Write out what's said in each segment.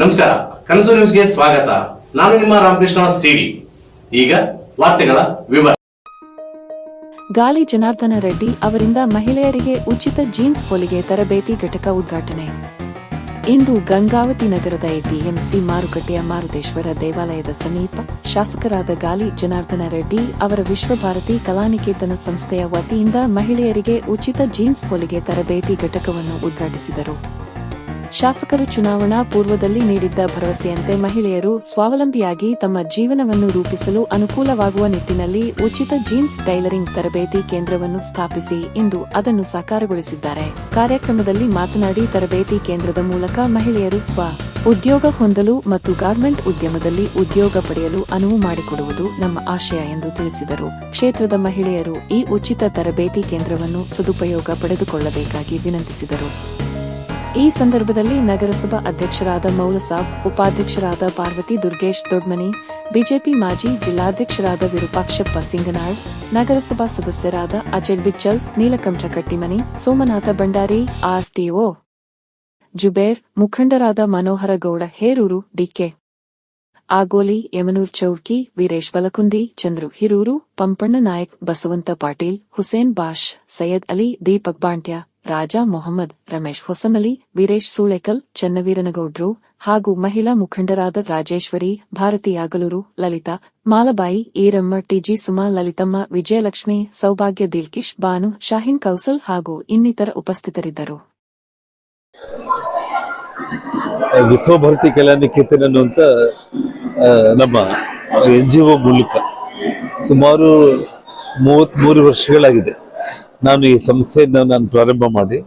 ನಮಸ್ಕಾರ, ಕನಸು ನ್ಯೂಸ್ಗೆ ಸ್ವಾಗತ. ನಾನು ನಿಮ್ಮ ರಾಮಕೃಷ್ಣ ಸಿಡಿ. ಈಗ ವಾರ್ತೆಗಳ ವಿವರ. ಗಾಲಿ ಜನಾರ್ದನ ರೆಡ್ಡಿ ಅವರಿಂದ ಮಹಿಳೆಯರಿಗೆ ಉಚಿತ ಜೀನ್ಸ್ ಹೊಲಿಗೆ ತರಬೇತಿ ಘಟಕ ಉದ್ಘಾಟನೆ. ಇಂದು ಗಂಗಾವತಿ ನಗರದ ಎಪಿಎಂಸಿ ಮಾರುಕಟ್ಟೆಯ ಮಾರುತೇಶ್ವರ ದೇವಾಲಯದ ಸಮೀಪ ಶಾಸಕರಾದ ಗಾಲಿ ಜನಾರ್ದನ ರೆಡ್ಡಿ ಅವರ ವಿಶ್ವಭಾರತಿ ಕಲಾನಿಕೇತನ ಸಂಸ್ಥೆಯ ವತಿಯಿಂದ ಮಹಿಳೆಯರಿಗೆ ಉಚಿತ ಜೀನ್ಸ್ ಹೊಲಿಗೆ ತರಬೇತಿ ಘಟಕವನ್ನು ಉದ್ಘಾಟಿಸಿದರು. ಶಾಸಕರು ಚುನಾವಣಾ ಪೂರ್ವದಲ್ಲಿ ನೀಡಿದ್ದ ಭರವಸೆಯಂತೆ ಮಹಿಳೆಯರು ಸ್ವಾವಲಂಬಿಯಾಗಿ ತಮ್ಮ ಜೀವನವನ್ನು ರೂಪಿಸಲು ಅನುಕೂಲವಾಗುವ ನಿಟ್ಟಿನಲ್ಲಿ ಉಚಿತ ಜೀನ್ಸ್ ಟೈಲರಿಂಗ್ ತರಬೇತಿ ಕೇಂದ್ರವನ್ನು ಸ್ಥಾಪಿಸಿ ಇಂದು ಅದನ್ನು ಸಾಕಾರಗೊಳಿಸಿದ್ದಾರೆ. ಕಾರ್ಯಕ್ರಮದಲ್ಲಿ ಮಾತನಾಡಿ, ತರಬೇತಿ ಕೇಂದ್ರದ ಮೂಲಕ ಮಹಿಳೆಯರು ಸ್ವ ಉದ್ಯೋಗ ಹೊಂದಲು ಮತ್ತು ಗಾರ್ಮೆಂಟ್ ಉದ್ಯಮದಲ್ಲಿ ಉದ್ಯೋಗ ಪಡೆಯಲು ಅನುವು ಮಾಡಿಕೊಡುವುದು ನಮ್ಮ ಆಶಯ ಎಂದು ತಿಳಿಸಿದರು. ಕ್ಷೇತ್ರದ ಮಹಿಳೆಯರು ಈ ಉಚಿತ ತರಬೇತಿ ಕೇಂದ್ರವನ್ನು ಸದುಪಯೋಗ ಪಡೆದುಕೊಳ್ಳಬೇಕಾಗಿ ವಿನಂತಿಸಿದರು. ಈ ಸಂದರ್ಭದಲ್ಲಿ ನಗರಸಭಾ ಅಧ್ಯಕ್ಷರಾದ ಮೌಲಸಾಬ್, ಉಪಾಧ್ಯಕ್ಷರಾದ ಪಾರ್ವತಿ ದುರ್ಗೇಶ್ ದೊಡ್ಮನಿ, ಬಿಜೆಪಿ ಮಾಜಿ ಜಿಲ್ಲಾಧ್ಯಕ್ಷರಾದ ವಿರೂಪಾಕ್ಷಪ್ಪ ಸಿಂಗನಾಳ್, ನಗರಸಭಾ ಸದಸ್ಯರಾದ ಅಜಯ್ ಬಿಚ್ಚಲ್, ನೀಲಕಂಠ ಕಟ್ಟಿಮನಿ, ಸೋಮನಾಥ ಭಂಡಾರಿ ಆರ್ಟಿಒ ಜುಬೇರ್, ಮುಖಂಡರಾದ ಮನೋಹರ ಗೌಡ, ಹೇರೂರು ಡಿಕೆ ಆಗೋಲಿ, ಯಮನೂರ್ ಚೌಡ್ಕಿ, ವೀರೇಶ್ ಬಲಕುಂದಿ, ಚಂದ್ರು ಹಿರೂರು, ಪಂಪಣ್ಣ ನಾಯಕ್, ಬಸವಂತ ಪಾಟೀಲ್, ಹುಸೇನ್ ಬಾಷ್, ಸೈಯದ್ ಅಲಿ, ದೀಪಕ್ ಬಾಂಟ್ಯ ರಾಜಾ ಮೊಹಮ್ಮದ್ ರಮೇಶ್ ಹೊಸಮಲಿ ವೀರೇಶ್ ಸೂಳೆಕಲ್ ಚನ್ನವೀರನಗೌಡ್ರು ಹಾಗೂ ಮಹಿಳಾ ಮುಖಂಡರಾದ ರಾಜೇಶ್ವರಿ ಭಾರತಿ ಯಾಗಲೂರು ಲಲಿತಾ ಮಾಲಬಾಯಿ ಈರಮ್ಮ ಟಿಜಿ ಸುಮಾ ಲಲಿತಮ್ಮ ವಿಜಯಲಕ್ಷ್ಮಿ ಸೌಭಾಗ್ಯ ದಿಲ್ಕಿಶ್ ಬಾನು ಶಾಹಿನ್ ಕೌಸಲ್ ಹಾಗೂ ಇನ್ನಿತರ ಉಪಸ್ಥಿತರಿದ್ದರು. ವಿಶ್ವಭಾರತಿ ಕಲಾನಿಕೇತನ ಅನ್ನುವಂಥ ಆ, ನಮ್ಮ ಎನ್ ಜಿ ಒ ಮೂಲಕ ಸುಮಾರು ಮೂವತ್ತ್ಮೂರು ವರ್ಷಗಳಾಗಿದೆ. ನಾನು ಈ ಸಂಸ್ಥೆಯನ್ನು ನಾನು ಪ್ರಾರಂಭ ಮಾಡಿ,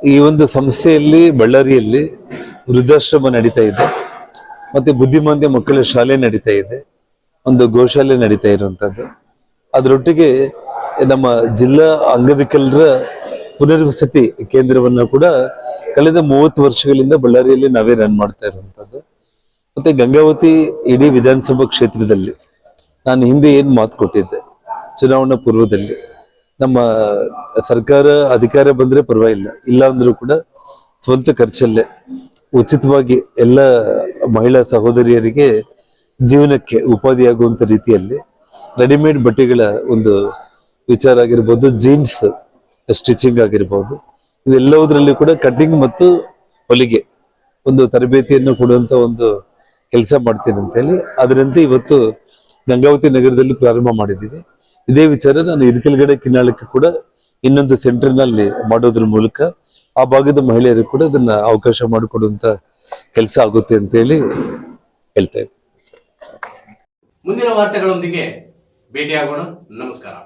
ಈ ಒಂದು ಸಂಸ್ಥೆಯಲ್ಲಿ, ಬಳ್ಳಾರಿಯಲ್ಲಿ ವೃದ್ಧಾಶ್ರಮ ನಡೀತಾ ಇದೆ. ಮತ್ತೆ ಬುದ್ಧಿಮಾಂದ್ಯ ಮಕ್ಕಳ ಶಾಲೆ ನಡೀತಾ ಇದೆ. ಒಂದು ಗೋಶಾಲೆ ನಡೀತಾ ಇರುವಂಥದ್ದು ಅದರೊಟ್ಟಿಗೆ ನಮ್ಮ ಜಿಲ್ಲಾ ಅಂಗವಿಕಲರ ಪುನರ್ವಸತಿ ಕೇಂದ್ರವನ್ನು ಕೂಡ ಕಳೆದ ಮೂವತ್ತು ವರ್ಷಗಳಿಂದ ಬಳ್ಳಾರಿಯಲ್ಲಿ ನಾವೇ ರನ್ ಮಾಡ್ತಾ ಇರುವಂಥದ್ದು ಮತ್ತೆ ಗಂಗಾವತಿ ಇಡೀ ವಿಧಾನಸಭಾ ಕ್ಷೇತ್ರದಲ್ಲಿ ನಾನು ಹಿಂದೆ ಏನು ಮಾತು ಕೊಟ್ಟಿದ್ದೆ? ಚುನಾವಣಾ ಪೂರ್ವದಲ್ಲಿ. ನಮ್ಮ ಸರ್ಕಾರ ಅಧಿಕಾರ ಬಂದ್ರೆ ಪರವಾಗಿಲ್ಲ. ಇಲ್ಲ ಅಂದ್ರೂ ಕೂಡ ಸ್ವಂತ ಖರ್ಚಲ್ಲೇ ಉಚಿತವಾಗಿ ಎಲ್ಲ ಮಹಿಳಾ ಸಹೋದರಿಯರಿಗೆ ಜೀವನಕ್ಕೆ ಉಪಾಧಿಯಾಗುವಂತ ರೀತಿಯಲ್ಲಿ ರೆಡಿಮೇಡ್ ಬಟ್ಟೆಗಳ ಒಂದು ವಿಚಾರ ಆಗಿರ್ಬೋದು ಜೀನ್ಸ್ ಸ್ಟಿಚಿಂಗ್ ಆಗಿರ್ಬೋದು. ಇದೆಲ್ಲವುದರಲ್ಲಿ ಕೂಡ ಕಟ್ಟಿಂಗ್ ಮತ್ತು ಹೊಲಿಗೆ ಒಂದು ತರಬೇತಿಯನ್ನು ಕೊಡುವಂತ ಒಂದು ಕೆಲಸ ಮಾಡ್ತೀನಿ ಅಂತ ಹೇಳಿ ಅದರಂತೆ ಇವತ್ತು ಗಂಗಾವತಿ ನಗರದಲ್ಲಿ ಪ್ರಾರಂಭ ಮಾಡಿದ್ದೀವಿ. ಇದೇ ವಿಚಾರ ನಾನು ಇರಿಕಲ್ಗಡೆ ಕಿನ್ನಾಳಕ್ಕೆ ಕೂಡ ಇನ್ನೊಂದು ಸೆಂಟರ್ನಲ್ಲಿ ಮಾಡೋದ್ರ ಮೂಲಕ ಆ ಭಾಗದ ಮಹಿಳೆಯರು ಕೂಡ ಅದನ್ನ ಅವಕಾಶ ಮಾಡಿಕೊಡುವಂತ ಕೆಲಸ ಆಗುತ್ತೆ ಅಂತ ಹೇಳಿ ಹೇಳ್ತಾ ಇದ್ದೀನಿ ಮುಂದಿನ ವಾರ್ತೆಗಳೊಂದಿಗೆ ಭೇಟಿಯಾಗೋಣ. ನಮಸ್ಕಾರ.